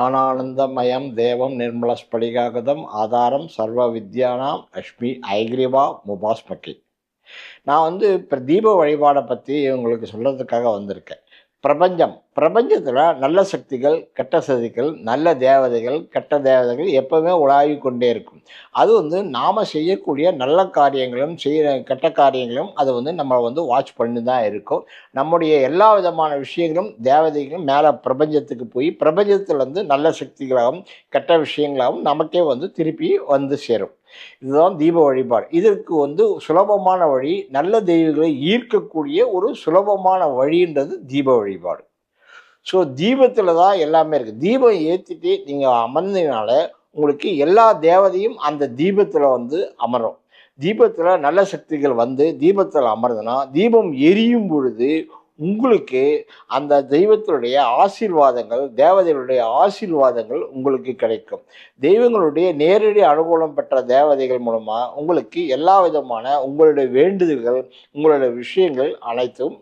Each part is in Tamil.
ஞானானந்தமயம் தேவம் நிர்மலஸ்படிகாகதம் ஆதாரம் சர்வ வித்யானாம் அஷ்மி ஐக்ரிவா முபாஸ்மகி நான் வந்து இப்போ தீப வழிபாடை பற்றி உங்களுக்கு சொல்கிறதுக்காக வந்திருக்கேன். பிரபஞ்சம். பிரபஞ்சத்தில் நல்ல சக்திகள் கெட்ட சக்திகள் நல்ல தேவதைகள் கெட்ட தேவதைகள் எப்பவுமே உலாவி கொண்டே இருக்கும். அது வந்து நாம் செய்யக்கூடிய நல்ல காரியங்களும் செய்ய கெட்ட காரியங்களும் அது வந்து நம்ம வந்து வாட்ச் பண்ணி தான் இருக்கும். நம்முடைய எல்லா விதமான விஷயங்களும் தேவதைகளும் மேலே பிரபஞ்சத்துக்கு போய் பிரபஞ்சத்திலேருந்து நல்ல சக்திகளாகவும் கெட்ட விஷயங்களாகவும் நமக்கே வந்து திருப்பி வந்து சேரும். இதுதான் தீப வழிபாடு. இதற்கு வந்து சுலபமான வழி நல்ல தெய்வங்களை ஈர்க்கக்கூடிய ஒரு சுலபமான வழின்றது தீப வழிபாடு. ஸோ தீபத்தில் தான் எல்லாமே இருக்குது தீபம் ஏற்றிட்டு நீங்கள் அமர்ந்ததுனால உங்களுக்கு எல்லா தேவதையும் அந்த தீபத்தில் வந்து அமரும். தீபத்தில் நல்ல சக்திகள் வந்து தீபத்தில் அமர்ந்தனா தீபம் எரியும் பொழுது உங்களுக்கு அந்த தெய்வத்தினுடைய ஆசீர்வாதங்கள் தேவதைகளுடைய ஆசீர்வாதங்கள் உங்களுக்கு கிடைக்கும். தெய்வங்களுடைய நேரடி அனுகூலம் பெற்ற தேவதைகள் மூலமாக உங்களுக்கு எல்லா விதமான உங்களுடைய வேண்டுதல்கள் உங்களுடைய விஷயங்கள் அனைத்தும்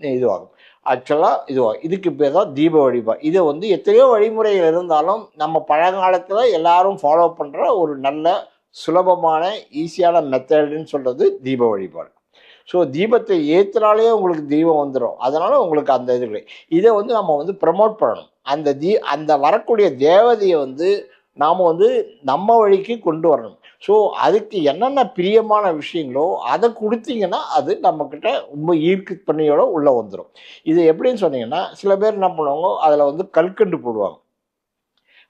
இதுவாகும். ஆக்சுவலாக இதுவாக இதுக்கு பேர் தான் தீப வழிபாடு இதை வந்து எத்தனையோ வழிமுறைகள் இருந்தாலும் நம்ம பழங்காலத்தில் எல்லாரும் ஃபாலோ பண்ணுற ஒரு நல்ல சுலபமான ஈஸியான மெத்தடுன்னு சொல்கிறது தீப வழிபாடு. ஸோ தீபத்தை ஏற்றினாலே உங்களுக்கு தீபம் வந்துடும் அதனால் உங்களுக்கு அந்த இது இல்லை இதை வந்து நம்ம வந்து ப்ரமோட் பண்ணணும். அந்த தீ அந்த வரக்கூடிய தேவதையை வந்து நாம் வந்து நம்ம வழிக்கு கொண்டு வரணும். ஸோ அதுக்கு என்னென்ன பிரியமான விஷயங்களோ அதை கொடுத்தீங்கன்னா அது நம்மக்கிட்ட ரொம்ப ஈர்க்கு பண்ணியோட உள்ளே வந்துடும் இது எப்படின்னு சொன்னீங்கன்னா சில பேர் என்ன பண்ணுவாங்க அதில் வந்து கல்கண்டு போடுவாங்க.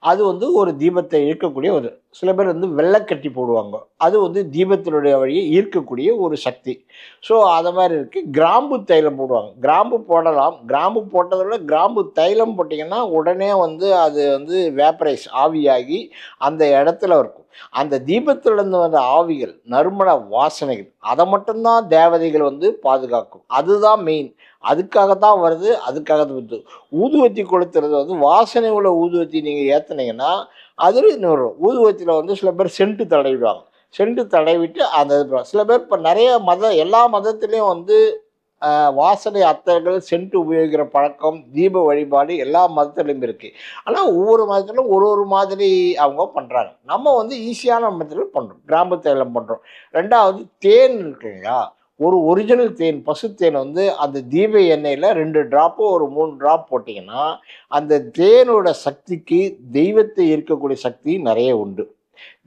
அது வந்து ஒரு தீபத்தை ஈர்க்கக்கூடிய ஒரு சில பேர் வந்து வெள்ளக்கட்டி போடுவாங்க. அது வந்து தீபத்தினுடைய வழியை ஈர்க்கக்கூடிய ஒரு சக்தி. ஸோ அதை மாதிரி இருக்குது கிராம்பு தைலம் போடுவாங்க. கிராம்பு போடலாம். கிராம்பு போட்டதை விட கிராம்பு தைலம் போட்டிங்கன்னா உடனே வந்து அது வந்து வேப்பரைஸ் ஆவியாகி அந்த இடத்துல இருக்கும். அந்த தீபத்திலிருந்து வந்த ஆவிகள் நறுமண வாசனைகள் அதை மட்டும்தான் தேவதைகள் வந்து பாதுகாக்கும். அதுதான் மெயின் அதுக்காகத்தான் வருது அதுக்காக வருது ஊதுவத்தி கொளுத்துறது வந்து வாசனை உள்ள ஊதுவத்தி நீங்கள் ஏற்றுனீங்கன்னா அதில் இன்னொரு ஊதுவத்தியில் வந்து சில பேர் சென்ட்டு தடவிடுவாங்க. சென்ட்டு தடவிட்டு அந்த சில பேர் இப்போ நிறைய மத எல்லா மதத்துலேயும் வந்து வாசனை அத்தர்கள் சென்ட்டு உபயோகிக்கிற பழக்கம் தீப வழிபாடு எல்லா மதத்துலையும் இருக்குது ஆனால் ஒவ்வொரு மதத்திலும் ஒரு ஒரு மாதிரி அவங்க பண்ணுறாங்க நம்ம வந்து ஈஸியான மதத்தில் பண்ணுறோம் கிராமத்தில் பண்ணுறோம் ரெண்டாவது தேன் இருக்கு இல்லையா ஒரு ஒரிஜினல் தேன் பசுத்தேன் வந்து அந்த தீப எண்ணெயில் ரெண்டு ட்ராப்போ ஒரு மூணு ட்ராப் போட்டிங்கன்னா அந்த தேனோட சக்திக்கு தெய்வத்தை ஈர்க்கக்கூடிய சக்தி நிறைய உண்டு.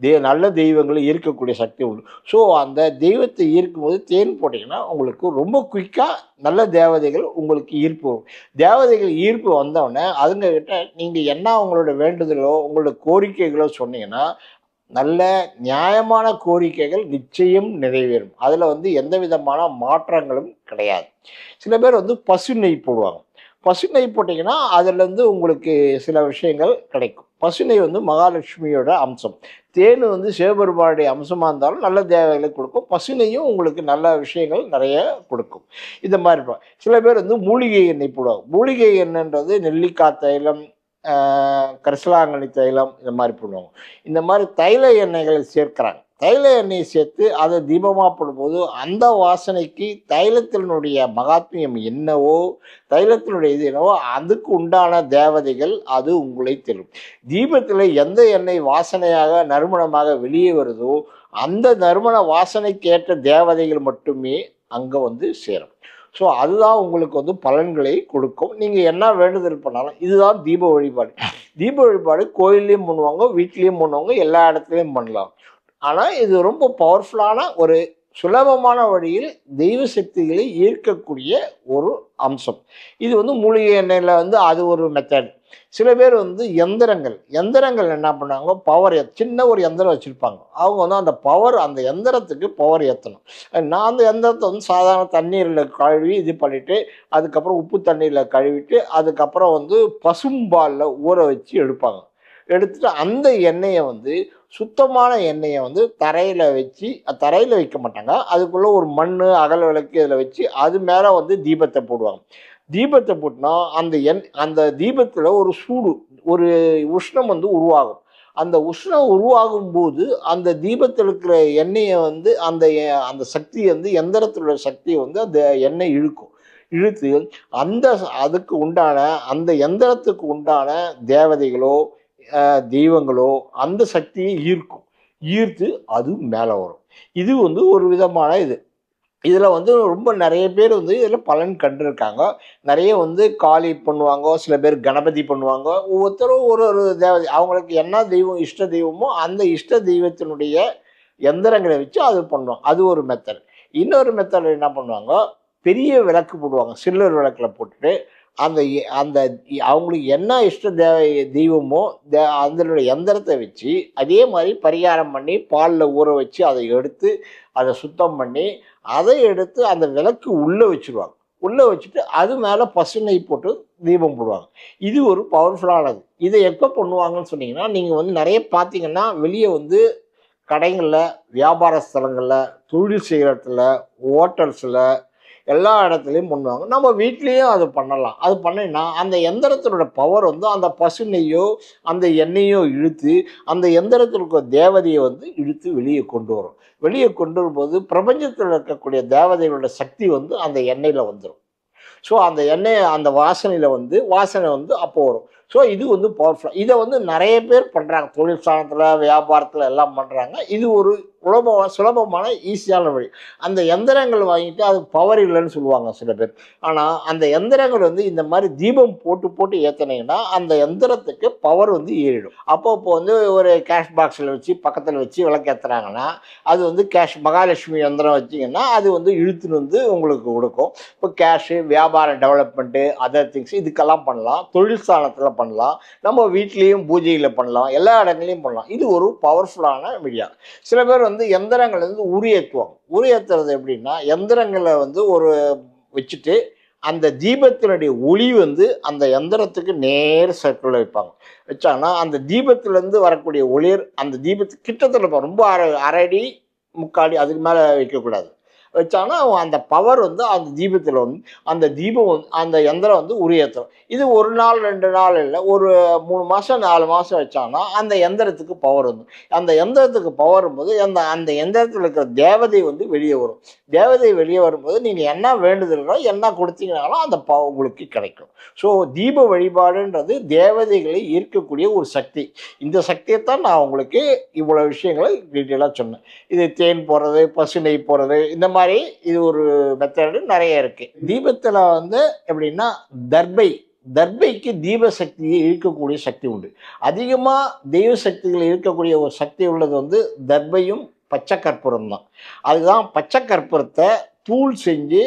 தே நல்ல தெய்வங்களை ஈர்க்கக்கூடிய சக்தி உண்டு. ஸோ அந்த தெய்வத்தை ஈர்க்கும் போது தேன் போட்டிங்கன்னா உங்களுக்கு ரொம்ப குயிக்காக நல்ல தேவதைகள் உங்களுக்கு ஈர்ப்பு வரும். தேவதைகள் ஈர்ப்பு வந்தவுடனே அதுங்கக்கிட்ட நீங்கள் என்ன உங்களோட வேண்டுதலோ உங்களோட கோரிக்கைகளோ சொன்னீங்கன்னா நல்ல நியாயமான கோரிக்கைகள் நிச்சயம் நிறைவேறும். அதில் வந்து எந்த விதமான மாற்றங்களும் கிடையாது. சில பேர் வந்து பசு நெய் போடுவாங்க. பசு நெய் போட்டிங்கன்னா அதுலேருந்து உங்களுக்கு சில விஷயங்கள் கிடைக்கும். பசு நெய் வந்து மகாலட்சுமியோட அம்சம். தேன் வந்து சிவபெருமானுடைய அம்சமாக இருந்தாலும் நல்ல தேவைகளை கொடுக்கும். பசு நெய்யும் உங்களுக்கு நல்ல விஷயங்கள் நிறைய கொடுக்கும். இந்த மாதிரி சில பேர் வந்து மூலிகை எண்ணெய் போடுவாங்க. மூலிகை எண்ணெய்ன்றது நெல்லிக்காய் தைலம் கரிசலாங்கண்ணி தைலம் இந்த மாதிரி பண்ணுவாங்க இந்த மாதிரி தைல எண்ணெய்களை சேர்க்குறாங்க. தைல எண்ணெயை சேர்த்து அதை தீபமாக போடும்போது அந்த வாசனைக்கு தைலத்தினுடைய மகாத்மியம் என்னவோ தைலத்தினுடைய இது என்னவோ அதுக்கு உண்டான தேவதைகள் அது உங்களை தெரியும் தீபத்தில் எந்த எண்ணெய் வாசனையாக நறுமணமாக வெளியே வருதோ அந்த நறுமண வாசனைக்கேற்ற தேவதைகள் மட்டுமே அங்கே வந்து சேரும். ஸோ அதுதான் உங்களுக்கு வந்து பலன்களை கொடுக்கும். நீங்கள் என்ன வேண்டுதல் பண்ணாலும் இதுதான் தீப வழிபாடு. தீப வழிபாடு கோயில்லையும் பண்ணுவாங்க வீட்லேயும் பண்ணுவாங்க எல்லா இடத்துலையும் பண்ணலாம். ஆனால் இது ரொம்ப பவர்ஃபுல்லான ஒரு சுலபமான வழியில் தெய்வ சக்திகளை ஈர்க்கக்கூடிய ஒரு அம்சம். இது வந்து மூலிகை எண்ணெயில் வந்து அது ஒரு மெத்தட் சில பேர் வந்து எந்திரங்கள் எந்திரங்கள் என்ன பண்ணாங்க பவர் சின்ன ஒரு எந்திரம் வச்சுருப்பாங்க. அவங்க வந்து அந்த பவர் அந்த எந்திரத்துக்கு பவர் ஏற்றணும் நான் அந்த எந்திரத்தை வந்து சாதாரண தண்ணீரில் கழுவி இது பண்ணிவிட்டு அதுக்கப்புறம் உப்பு தண்ணீரில் கழுவிட்டு அதுக்கப்புறம் வந்து பசும்பாலில் ஊற வச்சு எடுப்பாங்க. எடுத்துட்டு அந்த எண்ணெயை வந்து சுத்தமான எண்ணெயை வந்து தரையில் வச்சு தரையில் வைக்க மாட்டாங்க. அதுக்குள்ளே ஒரு மண் அகல் விளக்கு இதில் வச்சு அது மேலே வந்து தீபத்தை போடுவாங்க. தீபத்தை போட்டினா அந்த எண் அந்த தீபத்தில் ஒரு சூடு ஒரு உஷ்ணம் வந்து உருவாகும். அந்த உஷ்ணம் உருவாகும் போது அந்த தீபத்தில் இருக்கிற எண்ணெயை வந்து அந்த அந்த சக்தியை வந்து எந்திரத்திலுள்ள சக்தியை வந்து அந்த எண்ணெய் இழுக்கும். இழுத்து அந்த அதுக்கு உண்டான அந்த எந்திரத்துக்கு உண்டான தேவதைகளோ தெய்வங்களோ அந்த சக்தியை ஈர்க்கும். ஈர்த்து அது மேலே வரும். இது வந்து ஒரு விதமான இது. இதில் வந்து ரொம்ப நிறைய பேர் வந்து இதில் பலன் கண்டிருக்காங்க. நிறைய வந்து காளி பண்ணுவாங்க சில பேர் கணபதி பண்ணுவாங்க. ஒவ்வொருத்தரும் ஒரு ஒரு தேவதை அவங்களுக்கு என்ன தெய்வம் இஷ்ட தெய்வமோ அந்த இஷ்ட தெய்வத்தினுடைய எந்திரங்களை வச்சு அது பண்ணுவோம் அது ஒரு மெத்தட் இன்னொரு மெத்தட் என்ன பண்ணுவாங்க? பெரிய விளக்கு போடுவாங்க சில்லர் விளக்கில் போட்டுட்டு அந்த அந்த அவங்களுக்கு என்ன இஷ்ட தேவ தெய்வமோ தே அதனுடைய எந்திரத்தை வச்சு அதே மாதிரி பரிகாரம் பண்ணி பாலில் ஊற வச்சு அதை எடுத்து அதை சுத்தம் பண்ணி அதை எடுத்து அந்த விளக்கு உள்ளே வச்சுருவாங்க. உள்ளே வச்சுட்டு அது மேலே பசுனை போட்டு தீபம் போடுவாங்க. இது ஒரு பவர்ஃபுல்லானது இதை. எப்போ பண்ணுவாங்கன்னு சொன்னீங்கன்னா நீங்கள் வந்து நிறைய பார்த்தீங்கன்னா வெளியே வந்து கடைகளில் வியாபார ஸ்தலங்களில் தொழில் செய்கிற இடத்துல ஹோட்டல்ஸில் எல்லா இடத்துலையும் பண்ணுவாங்க. நம்ம வீட்லேயும் அது பண்ணலாம். அது பண்ணினா அந்த எந்திரத்தினோட பவர் வந்து அந்த பசு நெய்யோ அந்த எண்ணெயோ இழுத்து அந்த எந்திரத்தில் இருக்கிற தேவதையை வந்து இழுத்து வெளியே கொண்டு வரும். வெளியே கொண்டு வரும்போது பிரபஞ்சத்தில் இருக்கக்கூடிய தேவதைகளோட சக்தி வந்து அந்த எண்ணெயில் வந்துடும் ஸோ அந்த எண்ணெய் அந்த வாசனையில் வந்து வாசனை வந்து அப்போ வரும். ஸோ இது வந்து பவர்ஃபுல்லாக இதை வந்து நிறைய பேர் பண்ணுறாங்க தொழில் ஸ்தானத்தில் வியாபாரத்தில் எல்லாம் பண்ணுறாங்க இது ஒரு சுலபமான சுலபமான ஈஸியான வழி. அந்த எந்திரங்கள் வாங்கிட்டு அது பவர் இல்லைன்னு சொல்லுவாங்க சில பேர். ஆனால் அந்த எந்திரங்கள் வந்து இந்த மாதிரி தீபம் போட்டு போட்டு ஏற்றினீங்கன்னா அந்த எந்திரத்துக்கு பவர் வந்து ஏறிடும். அப்போ இப்போ வந்து ஒரு கேஷ் பாக்ஸில் வச்சு பக்கத்தில் வச்சு விளக்கு ஏற்றுறாங்கன்னா அது வந்து கேஷ் மகாலட்சுமி எந்திரம் வச்சிங்கன்னா அது வந்து இழுத்துன்னு வந்து உங்களுக்கு கொடுக்கும். இப்போ கேஷு வியாபாரம் டெவலப்மெண்ட்டு அதர் திங்ஸ் இதுக்கெல்லாம் பண்ணலாம். தொழில் ஸ்தானத்தில் பண்ணலாம். நம்ம வீட்லேயும் பூஜையில் பண்ணலாம். எல்லா இடங்களையும் பண்ணலாம். இது ஒரு பவர்ஃபுல்லான மீடியா சில பேர் வந்து எந்திரங்கள் வந்து உரியத்துவம் உரியத்துறது எப்படின்னா எந்திரங்களை வந்து ஒரு வச்சுட்டு அந்த தீபத்தினுடைய ஒளி வந்து அந்த எந்திரத்துக்கு நேர் சர்க்கிளில் வைப்பாங்க. வச்சாங்கன்னா அந்த தீபத்திலேருந்து வரக்கூடிய ஒளிர் அந்த தீபத்துக்கு கிட்டத்தில் ரொம்ப அரை அரை அடி முக்காடி அதுக்கு மேலே வைக்கக்கூடாது. வச்சாங்கன்னா அந்த பவர் வந்து அந்த தீபத்தில் வந்து அந்த தீபம் வந்து அந்த எந்திரம் வந்து உரியேற்றும் இது ஒரு நாள் ரெண்டு நாள் இல்லை ஒரு மூணு மாதம் நாலு மாதம் வச்சாங்கன்னா அந்த எந்திரத்துக்கு பவர் வந்து. அந்த எந்திரத்துக்கு பவர் வரும்போது அந்த அந்த எந்திரத்தில் இருக்கிற தேவதை வந்து வெளியே வரும். தேவதை வெளியே வரும்போது நீங்கள் என்ன வேண்டுதல்களோ என்ன கொடுத்தீங்கனாலும் அந்த ப உங்களுக்கு கிடைக்கும். ஸோ தீப வழிபாடுன்றது தேவதைகளை ஈர்க்கக்கூடிய ஒரு சக்தி. இந்த சக்தியை தான் நான் உங்களுக்கு இவ்வளோ விஷயங்களை டீட்டெயிலாக சொன்னேன். இது தேன் போடுறது பசு நெய் போடுறது இந்த மாதிரி மாதிரி இது ஒரு மெத்தடு நிறைய இருக்குது தீபத்தில் வந்து எப்படின்னா தர்பை தர்பைக்கு தீப சக்தியை இழுக்கக்கூடிய சக்தி உண்டு. அதிகமாக தெய்வ சக்திகள் இருக்கக்கூடிய ஒரு சக்தி உள்ளது வந்து தர்பையும் பச்சை கற்பூரம் தான். அதுதான் பச்சை கற்பூரத்தை தூள் செஞ்சு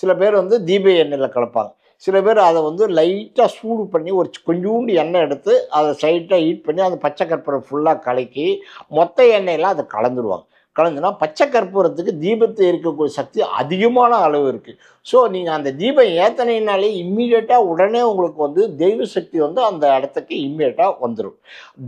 சில பேர் வந்து தீப எண்ணெயில் கலப்பாங்க. சில பேர் அதை வந்து லைட்டாக சூடு பண்ணி ஒரு கொஞ்சோண்டு எண்ணெய் எடுத்து அதை சைட்டாக ஹீட் பண்ணி அந்த பச்சை கற்பூரம் ஃபுல்லாக கலக்கி மொத்த எண்ணெயில் அதை கலந்துருவாங்க. கலந்துனா பச்சை கற்பூரத்துக்கு தீபத்தை இருக்கக்கூடிய சக்தி அதிகமான அளவு இருக்குது ஸோ நீங்கள் அந்த தீபம் ஏத்தனைனாலே இம்மீடியட்டாக உடனே உங்களுக்கு வந்து தெய்வ சக்தி வந்து அந்த இடத்துக்கு இம்மீடியட்டாக வந்துடும்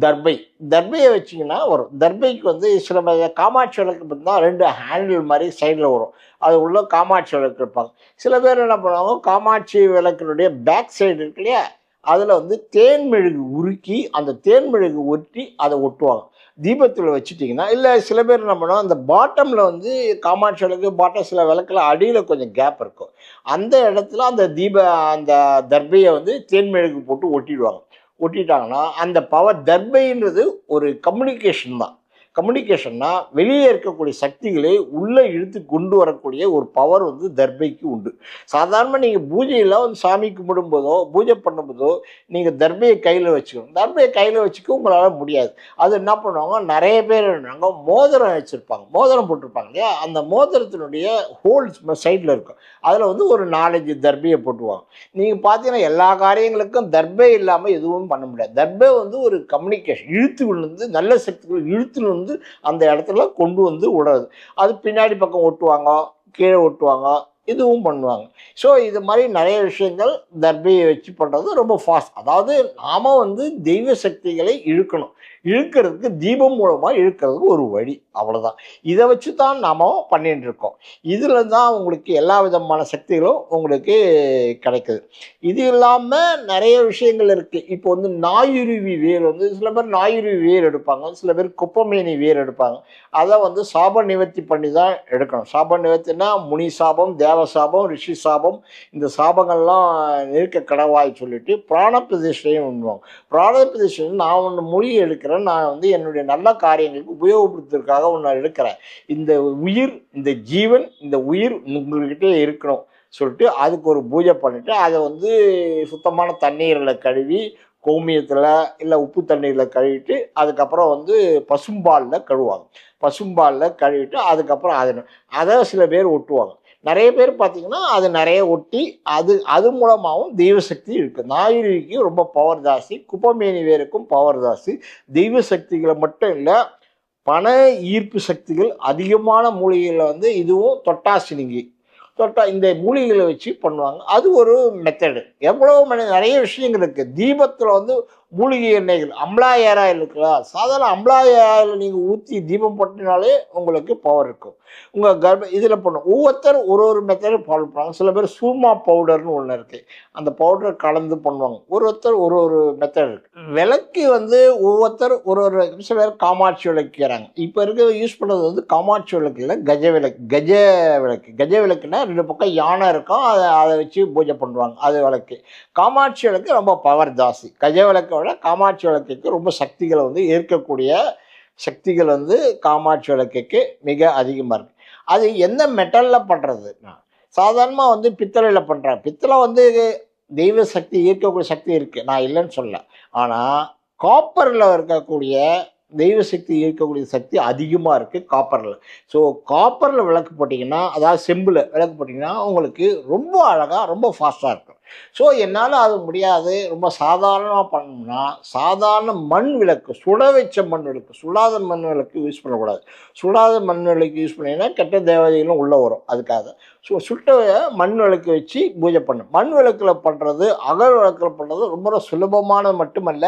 தர்பை. தர்பையை வச்சிங்கன்னா வரும். தர்பைக்கு வந்து சில காமாட்சி விளக்கு பார்த்தீங்கன்னா ரெண்டு ஹேண்டில் மாதிரி சைடில் வரும். அது உள்ள காமாட்சி விளக்கு இருப்பாங்க சில பேர் என்ன பண்ணுவாங்க? காமாட்சி விளக்கினுடைய பேக் சைடு இருக்கு இல்லையா? அதில் வந்து தேன் மெழுகு உருக்கி அந்த தேன் மெழுகு ஒட்டி அதை ஒட்டுவாங்க. தீபத்தில் வச்சுட்டிங்கன்னா இல்லை சில பேர் என்ன பண்ணுவோம் அந்த பாட்டமில் வந்து காமாட்சி விளக்கு பாட்டம் சில விளக்குல அடியில் கொஞ்சம் கேப் இருக்கும். அந்த இடத்துல அந்த தீப அந்த தர்பையை வந்து தேன் போட்டு ஒட்டிடுவாங்க. ஒட்டிட்டாங்கன்னா அந்த பவர் தர்பைன்றது ஒரு கம்யூனிகேஷன் தான். கம்யூனிகேஷன்னா வெளியே இருக்கக்கூடிய சக்திகளை உள்ளே இழுத்து கொண்டு வரக்கூடிய ஒரு பவர் வந்து தர்பைக்கு உண்டு. சாதாரணமாக நீங்கள் பூஜையில் வந்து சாமி கும்பிடும்போதோ பூஜை பண்ணும்போதோ நீங்கள் தர்பையை கையில் வச்சுக்கணும். தர்பையை கையில் வச்சுக்க உங்களால் முடியாது. அது என்ன பண்ணுவாங்க? நிறைய பேர் என்னங்க மோதிரம் வச்சுருப்பாங்க. மோதிரம் போட்டிருப்பாங்க இல்லையா? அந்த மோதிரத்தினுடைய ஹோல்ஸ் சைடில் இருக்கும். அதில் வந்து ஒரு நாலஞ்சு தர்பையை போட்டுவாங்க. நீங்கள் பார்த்தீங்கன்னா எல்லா காரியங்களுக்கும் தர்பை இல்லாமல் எதுவும் பண்ண முடியாது. தர்பை வந்து ஒரு கம்யூனிகேஷன் இழுத்து விழுந்து நல்ல சக்திகள் இழுத்து வந்து அந்த இடத்துல கொண்டு வந்து விடாது அது பின்னாடி பக்கம் ஒட்டுவாங்க கீழே ஒட்டுவாங்க இதுவும் பண்ணுவாங்க. ஸோ இது மாதிரி நிறைய விஷயங்கள் தர்பையை வச்சு பண்ணுறது ரொம்ப ஃபாஸ்ட் அதாவது நாம் வந்து தெய்வ சக்திகளை இழுக்கணும். இழுக்கிறதுக்கு தீபம் மூலமாக இழுக்கிறதுக்கு ஒரு வழி. அவ்வளோதான் இதை வச்சு தான் நாம் பண்ணிட்டு இருக்கோம். இதில் தான் உங்களுக்கு எல்லா விதமான சக்திகளும் உங்களுக்கு கிடைக்குது. இது இல்லாமல் நிறைய விஷயங்கள் இருக்குது இப்போ வந்து நாயுருவி வேர் வந்து சில பேர் நாயுருவி வேர் எடுப்பாங்க. சில பேர் குப்பமேனி வேர் எடுப்பாங்க. அதை வந்து சாப நிவர்த்தி பண்ணி தான் எடுக்கணும். சாப நிவர்த்தினா முனி சாபம் தேவ சாபம் ரிஷி சாபம். இந்த சாபங்கள்லாம் நிற்க கடவாய் சொல்லிட்டு பிராண பிரதிஷ்டையும் பண்ணுவாங்க பிராண பிரதிஷ்டை நான் ஒன்று மொழி எடுக்கிறேன் நான் வந்து என்னுடைய நல்ல காரியங்களுக்கு உபயோகப்படுத்துறதுக்காக ஒன்று எடுக்கிறேன். இந்த உயிர் இந்த ஜீவன் இந்த உயிர் உங்கள்கிட்ட இருக்கணும் சொல்லிட்டு அதுக்கு ஒரு பூஜை பண்ணிவிட்டு அதை வந்து சுத்தமான தண்ணீரில் கழுவி கோமியத்தில் இல்லை உப்பு தண்ணீரில் கழுவிட்டு அதுக்கப்புறம் வந்து பசும்பாலில் கழுவாங்க. பசும்பாலில் கழுவிட்டு அதுக்கப்புறம் அதை அதை சில பேர் ஒட்டுவாங்க. நிறைய பேர் பார்த்தீங்கன்னா அது நிறைய ஒட்டி அது அது மூலமாகவும் தெய்வசக்தி இருக்குது நாயுருவிக்கு ரொம்ப பவர் ஜாஸ்தி குப்பமேனி வேருக்கும் பவர் ஜாஸ்தி. தெய்வ சக்திகளை மட்டும் இல்லை பண ஈர்ப்பு சக்திகள் அதிகமான மூலிகையில் வந்து இதுவும் தொட்டாசினிங்கி தொட்டா இந்த மூலிகைகளை வச்சு பண்ணுவாங்க. அது ஒரு மெத்தடு எவ்வளோ நிறைய விஷயங்கள் இருக்குது தீபத்தில் வந்து மூலிகை எண்ணெய்கள் அம்லாய ஆயில் இருக்குல்ல? சாதாரண அம்லாய ஆயில் நீங்கள் ஊற்றி தீபம் போட்டினாலே உங்களுக்கு பவர் இருக்கும். உங்கள் கர்ப்ப இதில் பண்ணும் ஒவ்வொருத்தர் ஒரு ஒரு மெத்தடும் ஃபாலோ பண்ணுவாங்க. சில பேர் சூமா பவுடர்னு ஒன்று இருக்குது அந்த பவுடர் கலந்து பண்ணுவாங்க. ஒரு ஒருத்தர் ஒரு ஒரு மெத்தட் இருக்குது விளக்கு வந்து ஒவ்வொருத்தர் ஒரு ஒரு சில பேர் காமாட்சி விளக்குறாங்க. இப்போ இருக்கிற யூஸ் பண்ணுறது வந்து காமாட்சி விளக்கு இல்லை கஜ விளக்கு. கஜ விளக்கு. கஜ விளக்குன்னா ரெண்டு பக்கம் யானை இருக்கும். அதை அதை வச்சு பூஜை பண்ணுவாங்க. அது விளக்கு. காமாட்சி விளக்கு ரொம்ப பவர் ஜாஸ்தி. கஜ விளக்கு விட காமாட்சி விளக்குக்கு ரொம்ப சக்திகளை வந்து ஏற்கக்கூடிய சக்திகள் வந்து காமாட்சி விளக்குக்கு மிக அதிகமாக இருக்குது அது எந்த மெட்டலில் பண்ணுறது சாதாரணமாக வந்து பித்தளையில் பண்ணுறாங்க பித்தளை வந்து தெய்வ சக்தி ஈர்க்கக்கூடிய சக்தி இருக்குது நான் இல்லைன்னு சொல்ல ஆனால் காப்பரில் இருக்கக்கூடிய தெய்வ சக்தி ஈர்க்கக்கூடிய சக்தி அதிகமாக இருக்குது காப்பரில் ஸோ காப்பரில் விளக்கு போட்டிங்கன்னா அதாவது செம்பில் விளக்கு போட்டிங்கன்னா உங்களுக்கு ரொம்ப அழகாக ரொம்ப ஃபாஸ்ட்டாக இருக்கும். ஸோ என்னால் அது முடியாது. ரொம்ப சாதாரணமாக பண்ணணும்னா சாதாரண மண் விளக்கு சுட வச்ச மண் விளக்கு சுடாத மண் விளக்கு யூஸ் பண்ணக்கூடாது. சுடாத மண் விளக்கு யூஸ் பண்ணிங்கன்னா கெட்ட தேவதைகளும் உள்ளே வரும் அதுக்காக. ஸோ சுட்ட மண் விளக்கு வச்சு பூஜை பண்ணும் மண் விளக்கில் பண்ணுறது அகல் விளக்கில் பண்ணுறது ரொம்ப சுலபமானது மட்டுமல்ல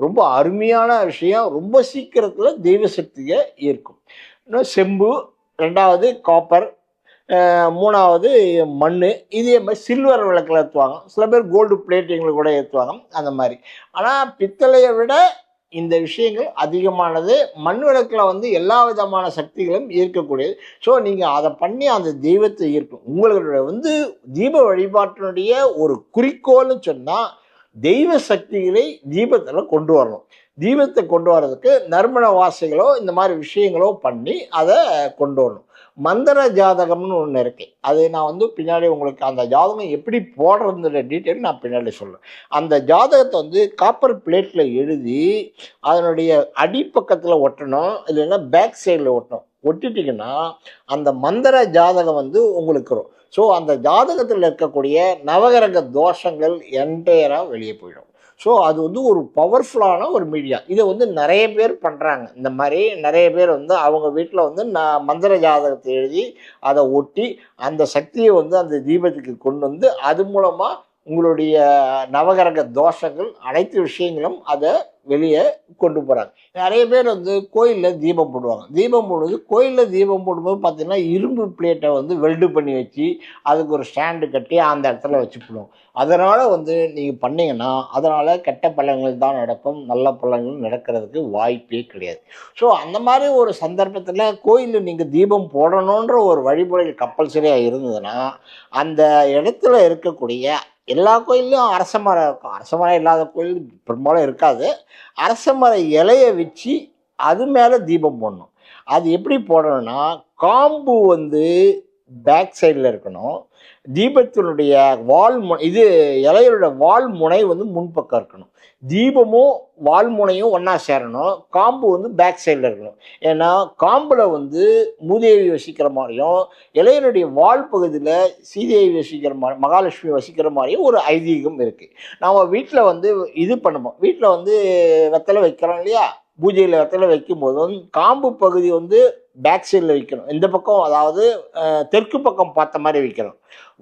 ரொம்ப அருமையான விஷயம். ரொம்ப சீக்கிரத்தில் தெய்வ சக்தியை ஈர்க்கும். இன்னும் செம்பு ரெண்டாவது காப்பர் மூணாவது மண் இதே மாதிரி சில்வர் விளக்கில் ஏற்றுவாங்க சில பேர் கோல்டு பிளேட்டிங்கில் கூட ஏற்றுவாங்க அந்த மாதிரி. ஆனால் பித்தளையை விட இந்த விஷயங்கள் அதிகமானது. மண் விளக்கில் வந்து எல்லா விதமான சக்திகளும் ஈர்க்கக்கூடியது. ஸோ நீங்கள் அதை பண்ணி அந்த தெய்வத்தை ஈர்க்கும். உங்களுடைய வந்து தீப வழிபாட்டினுடைய ஒரு குறிக்கோள்னு சொன்னால் தெய்வ சக்திகளை தீபத்தில் கொண்டு வரணும். தீபத்தை கொண்டு வர்றதுக்கு நறுமண வாசைகளோ இந்த மாதிரி விஷயங்களோ பண்ணி அதை கொண்டு வரணும். மந்திர ஜாதகம்னு ஒன்று இருக்குது அது நான் வந்து பின்னாடி உங்களுக்கு அந்த ஜாதகம் எப்படி போடுறதுன்ற டீட்டெயில் நான் பின்னாடி சொல்லுவேன் அந்த ஜாதகத்தை வந்து காப்பர் பிளேட்டில் எழுதி அதனுடைய அடிப்பக்கத்தில் ஒட்டணும் இல்லைன்னா பேக் சைடில் ஒட்டணும். ஒட்டிட்டிங்கன்னா அந்த மந்திர ஜாதகம் வந்து உங்களுக்கு வரும். ஸோ அந்த ஜாதகத்தில் இருக்கக்கூடிய நவகிரக தோஷங்கள் என்டையராக வெளியே போயிடும். ஸோ அது வந்து ஒரு பவர்ஃபுல்லான ஒரு மீடியா இதை வந்து நிறைய பேர் பண்ணுறாங்க இந்த மாதிரி நிறைய பேர் வந்து அவங்க வீட்டில் வந்து நான் மந்திர ஜாதகத்தை எழுதி அதை ஒட்டி அந்த சக்தியை வந்து அந்த தீபத்துக்கு கொண்டு வந்து அது மூலமாக உங்களுடைய நவகரக தோஷங்கள் அனைத்து விஷயங்களும் அதை வெளியே கொண்டு போகிறாங்க நிறைய பேர் வந்து கோயிலில் தீபம் போடுவாங்க. தீபம் போடுவது கோயிலில் தீபம் போடும்போது பார்த்திங்கன்னா இரும்பு பிளேட்டை வந்து வெல்டு பண்ணி வச்சு அதுக்கு ஒரு ஸ்டாண்டு கட்டி அந்த இடத்துல வச்சு போடுவோம் அதனால் வந்து நீங்கள் பண்ணிங்கன்னா அதனால் கெட்ட பழங்கள் தான் நடக்கும். நல்ல பழங்கள் நடக்கிறதுக்கு வாய்ப்பே கிடையாது. ஸோ அந்த மாதிரி ஒரு சந்தர்ப்பத்தில் கோயிலில் நீங்கள் தீபம் போடணுன்ற ஒரு வழிமுறை கம்பல்சரியாக இருந்ததுன்னா அந்த இடத்துல இருக்கக்கூடிய எல்லா கோயில்லையும் அரச மரம் இருக்கும். அரச மரம் இல்லாத கோயில் பெரும்பாலும் இருக்காது. அரச மர இலையை வச்சு அது மேலே தீபம் போடணும். அது எப்படி போடணும்னா காம்பு வந்து பேக் சைடில் இருக்கணும். தீபத்தினுடைய வால் மு இது இலையோட வால் முனை வந்து முன்பக்கம் இருக்கணும். தீபமும் வால்முனையும் ஒன்றா சேரணும். காம்பு வந்து பேக் சைடில் இருக்கணும். ஏன்னா காம்பில் வந்து மூதேவி வசிக்கிற மாதிரியும் இளையனுடைய வால் பகுதியில் சீதேவி வசிக்கிற மாதிரி மகாலட்சுமி வசிக்கிற மாதிரியும் ஒரு ஐதீகம் இருக்குது நாம் வீட்டில் வந்து இது பண்ணுவோம். வீட்டில் வந்து வெத்தலை வைக்கிறோம் இல்லையா? பூஜையில் இடத்துல வைக்கும்போது வந்து காம்பு பகுதி வந்து பேக் சைடில் வைக்கணும். இந்த பக்கம் அதாவது தெற்கு பக்கம் பார்த்த மாதிரி வைக்கணும்.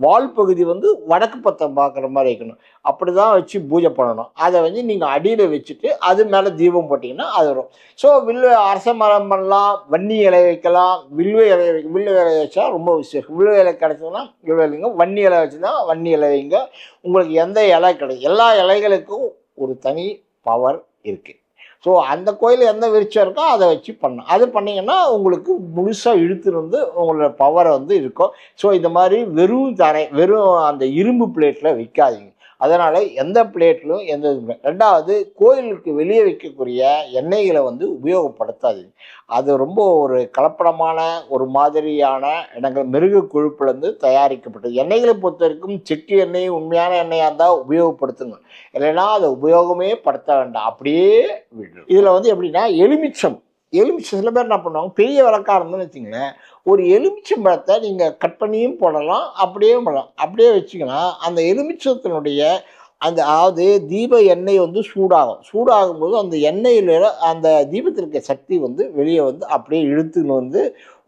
வால் பகுதி வந்து வடக்கு பக்கம் பார்க்குற மாதிரி வைக்கணும். அப்படி தான் வச்சு பூஜை பண்ணணும். அதை வந்து நீங்கள் அடியில் வச்சுட்டு அது மேலே தீபம் போட்டிங்கன்னா அது வரும். ஸோ வில்லு அரச மரம் பண்ணலாம் வன்னி இலை வைக்கலாம். வில்வ இலை வைக்க வில்லு இலை வச்சா ரொம்ப விசேஷம். வில்லுவ இலை கிடைச்சதுன்னா வில்வ இலைங்க வன்னி இலை வச்சுன்னா வன்னி இலை வைங்க. உங்களுக்கு எந்த இலை கிடைக்கும்? எல்லா இலைகளுக்கும் ஒரு தனி பவர் இருக்குது ஸோ அந்த கோயில் எந்த விருட்சம் இருக்கோ அதை வச்சு பண்ணும் அது பண்ணிங்கன்னா உங்களுக்கு முழுசாக இழுத்துருந்து வந்து உங்களோட பவரை வந்து இருக்கும். ஸோ இந்த மாதிரி வெறும் தரை வெறும் அந்த இரும்பு பிளேட்டில் விற்காதீங்க அதனால் எந்த பிளேட்லையும் எந்த ரெண்டாவது கோயிலுக்கு வெளியே வைக்கக்கூடிய எண்ணெய்களை வந்து உபயோகப்படுத்தாது அது ரொம்ப ஒரு கலப்படமான ஒரு மாதிரியான இடங்கள் மிருக கொழுப்புலேருந்து தயாரிக்கப்பட்டது. எண்ணெய்களை பொறுத்த வரைக்கும் செக்கு எண்ணெய் உண்மையான எண்ணெயாக இருந்தால் உபயோகப்படுத்துங்க. இல்லைன்னா அதை உபயோகமே படுத்த வேண்டாம். அப்படியே விடணும் இதில் வந்து எப்படின்னா எலுமிச்சம். எலுமிச்சம் சில பேர் என்ன பண்ணுவாங்க பெரிய விளக்காக இருந்தோம்னு வச்சுங்களேன் ஒரு எலுமிச்சம்பழத்தை நீங்கள் கட் பண்ணியும் போடலாம் அப்படியே போடலாம். அப்படியே வச்சிங்கன்னா அந்த எலுமிச்சத்தினுடைய அந்த அதாவது தீப எண்ணெய் வந்து சூடாகும். சூடாகும்போது அந்த எண்ணெயில் அந்த தீபத்திற்கு சக்தி வந்து வெளியே வந்து அப்படியே இழுத்துன்னு வந்து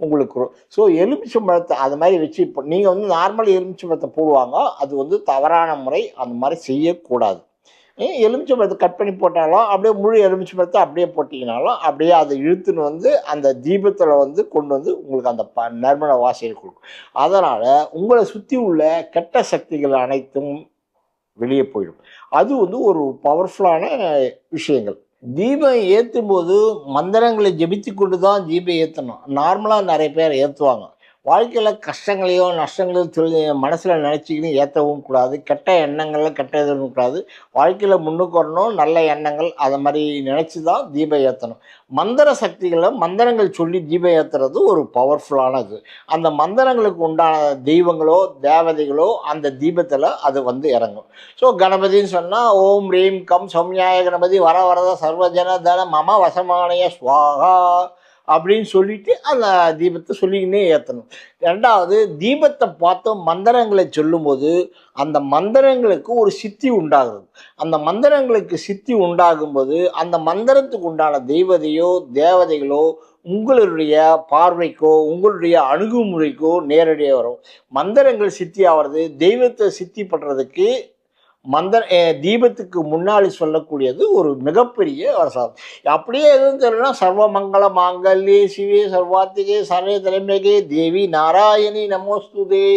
உங்களுக்கு வரும். ஸோ எலுமிச்சம்பழத்தை அது மாதிரி வச்சு இப்போ நீங்கள் வந்து நார்மல் எலுமிச்சம்பழத்தை போடுவாங்க. அது வந்து தவறான முறை அந்த மாதிரி செய்யக்கூடாது. எலுமிச்சை பழத்தை கட் பண்ணி போட்டாலும் அப்படியே முழு எலுமிச்சை பழத்தை அப்படியே போட்டிங்கனாலும் அப்படியே அதை இழுத்துன்னு வந்து அந்த தீபத்தில் வந்து கொண்டு வந்து உங்களுக்கு அந்த ப நறுமண வாசனை கொடுக்கும். அதனால் உங்களை சுற்றி உள்ள கெட்ட சக்திகள் அனைத்தும் வெளியே போயிடும். அது வந்து ஒரு பவர்ஃபுல்லான விஷயங்கள். தீபம் ஏற்றும் போது மந்திரங்களை ஜெபித்து கொண்டு தான் தீபம் ஏற்றணும் நார்மலாக நிறைய பேர் ஏற்றுவாங்க வாழ்க்கையில் கஷ்டங்களையோ நஷ்டங்களையோ தொழில் மனசில் நினச்சிக்கின்னு ஏற்றவும் கூடாது. கெட்ட எண்ணங்களில் கெட்ட எதுவும் கூடாது. வாழ்க்கையில் முன்னுக்கு வரணும் நல்ல எண்ணங்கள் அதை மாதிரி நினச்சி தான் தீபம் ஏற்றணும் மந்திர சக்திகளை மந்திரங்கள் சொல்லி தீபம் ஏற்றுறது ஒரு பவர்ஃபுல்லானது அந்த மந்திரங்களுக்கு உண்டான தெய்வங்களோ தேவதைகளோ அந்த தீபத்தில் அது வந்து இறங்கும். ஸோ கணபதின்னு சொன்னால் ஓம் ரீம் கம் சௌமியாய கணபதி வர வரத சர்வஜன தன மம வசமானய ஸ்வாகா. அப்படின்னு சொல்லிட்டு அந்த தீபத்தை சொல்லிக்கினே ஏற்றணும் ரெண்டாவது தீபத்தை பார்த்து மந்திரங்களை சொல்லும்போது அந்த மந்திரங்களுக்கு ஒரு சித்தி உண்டாகுது அந்த மந்திரங்களுக்கு சித்தி உண்டாகும்போது அந்த மந்திரத்துக்கு உண்டான தெய்வதையோ தேவதைகளோ உங்களுடைய பார்வைக்கோ உங்களுடைய அணுகுமுறைக்கோ நேரடியாக வரும். மந்திரங்கள் சித்தி ஆகிறது தெய்வத்தை சித்தி பண்ணுறதுக்கு மந்திர தீபத்துக்கு முன்னாடி சொல்லக்கூடியது ஒரு மிகப்பெரிய வரசாதம் அப்படியே எதுவும் தெரியலனா சர்வமங்கள மாங்கல்யே சிவே சர்வாத்திகே சரே தலைமைகே தேவி நாராயணி நமோஸ்துதே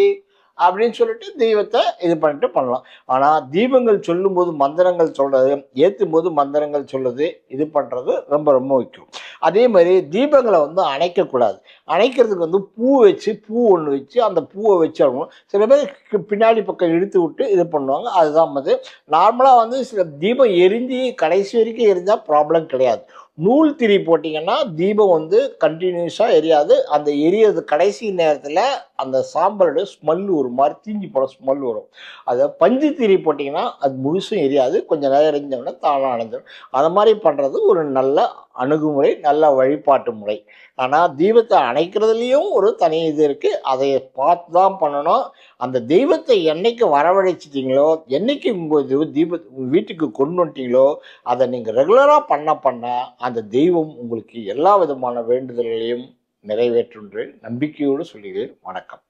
அப்படின்னு சொல்லிட்டு தெய்வத்தை இது பண்ணிட்டு பண்ணலாம். ஆனால் தீபங்கள் சொல்லும்போது மந்திரங்கள் சொல்கிறது ஏற்றும் போது மந்திரங்கள் சொல்லுது இது பண்ணுறது ரொம்ப ரொம்ப முக்கியம். அதே மாதிரி தீபங்களை வந்து அணைக்கக்கூடாது. அணைக்கிறதுக்கு வந்து பூ வச்சு பூ ஒன்று வச்சு அந்த பூவை வச்சிடணும் சில பேர் கி- பின்னாடி பக்கம் இழுத்து விட்டு இது பண்ணுவாங்க. அதுதான் வந்து நார்மலாக வந்து சில தீபம் எரிஞ்சு கடைசி வரைக்கும் எரிஞ்சால் ப்ராப்ளம் கிடையாது. நூல் திரி போட்டிங்கன்னா தீபம் வந்து கண்டினியூஸாக எரியாது. அந்த எரியறது கடைசி நேரத்தில் அந்த சாம்பலோட ஸ்மெல் ஒரு மாதிரி தீஞ்சி போட ஸ்மெல் வரும். அதை பஞ்சு திரி போட்டிங்கன்னா அது முழுசும் எரியாது. கொஞ்சம் நேரம் எரிஞ்சோடனே தானாக அணைஞ்சிடும் அதை மாதிரி பண்ணுறது ஒரு நல்ல அணுகுமுறை நல்ல வழிபாட்டு முறை. ஆனால் தெய்வத்தை அணைக்கிறதுலேயும் ஒரு தனி இது இருக்குது அதை பார்த்து தான் பண்ணணும். அந்த தெய்வத்தை என்னைக்கு வரவழைச்சிட்டிங்களோ என்னைக்கு உங்கள் தீப வீட்டுக்கு கொண்டு வந்துட்டீங்களோ அதை நீங்கள் ரெகுலராக பண்ண பண்ண அந்த தெய்வம் உங்களுக்கு எல்லா விதமான வேண்டுதல்களையும் நிறைவேற்றுன்று நம்பிக்கையோடு சொல்கிறேன். வணக்கம்.